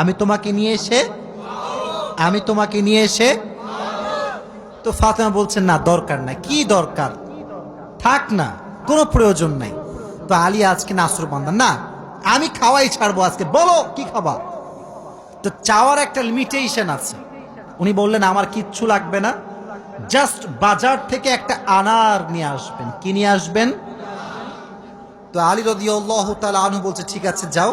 আমি তোমাকে নিয়ে এসে, আমি তোমাকে নিয়ে এসে, তো ফাতেমা বলছেন না, দরকার নাই। কি দরকার? থাক না, কোনো প্রয়োজন নাই। তো আলী আজকে নাসর বান্দা না, আমি খাওয়াই ছাড়বো আজকে। বলো, কি খাবা? তো চাওয়ার একটা লিমিটেশন আছে। উনি বললেন, আমার কিচ্ছু লাগবে না। জাস্ট বাজার থেকে একটা আনার নিয়ে আসবেন। কি নিয়ে আসবেন? তো আলী রদি তালা আনু বলছে, ঠিক আছে, যাও।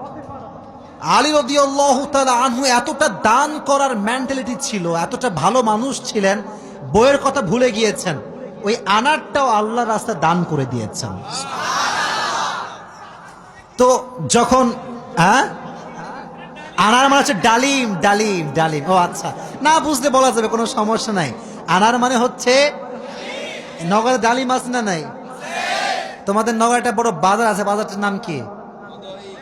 আলী রদি আনহু এতটা দান করার মেন্টালিটি ছিল, এতটা ভালো মানুষ ছিলেন, বইয়ের কথা ভুলে গিয়েছেন, ওই আনারটাও আল্লাহ রাস্তায় দান করে দিয়েছেন। তো যখন হ্যাঁ? আনার মানে হচ্ছে ডালিম ডালিম ডালিম। ও আচ্ছা না বুঝতে বলা যাবে, কোনো সমস্যা নাই। আনার মানে হচ্ছে, নগরে ডালিম আছে না নাই? তোমাদের নগরে একটা বড় বাজার আছে, বাজারটার নাম কি?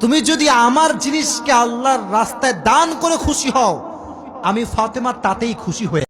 তুমি যদি আমার জিনিসকে আল্লাহর রাস্তায় দান করে খুশি হও, আমি ফাতেমা তাতেই খুশি হয়ে